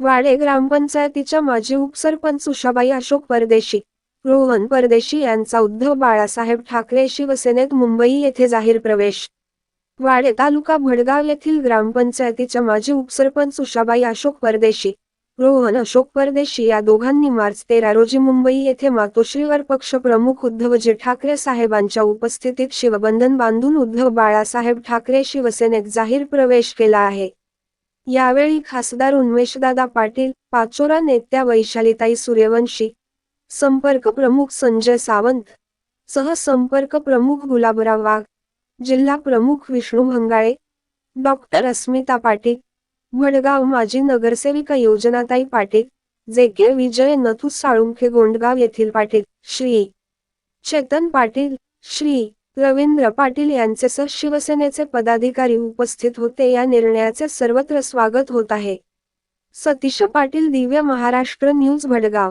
वाडे ग्रामपंचायतीच्या माजी उपसरपंच उषाबाई अशोक परदेशी रोहन परदेशी यांचा उद्धव बाळासाहेब ठाकरे शिवसेनेत मुंबई येथे जाहीर प्रवेश. वाडे तालुका भडगाव येथील ग्रामपंचायतीच्या माजी उपसरपंच उषाबाई अशोक परदेशी रोहन अशोक परदेशी या दोघांनी मार्च तेरा रोजी मुंबई येथे मातोश्रीवर पक्षप्रमुख उद्धवजी ठाकरे साहेबांच्या उपस्थितीत शिवबंधन बांधून उद्धव बाळासाहेब ठाकरे शिवसेनेत जाहीर प्रवेश केला आहे. यावेळी खासदार उन्मेषदादा पाटील पाचोरा नेत्या वैशालीताई सूर्यवंशी संपर्क प्रमुख संजय सावंत सहसंपर्क प्रमुख गुलाबराव वाघ जिल्हा प्रमुख विष्णू भंगाळे डॉक्टर अस्मिता पाटील भडगाव माजी नगरसेविका योजनाताई पाटील जे के विजय नथू साळुंखे गोंडगाव येथील पाटील श्री चेतन पाटील श्री रवींद्र पाटील यांचे शिवसेनेचे पदाधिकारी उपस्थित होते. या निर्णयाचे सर्वत्र स्वागत होत आहे. सतीश पाटील दिव्य महाराष्ट्र न्यूज भडगाव.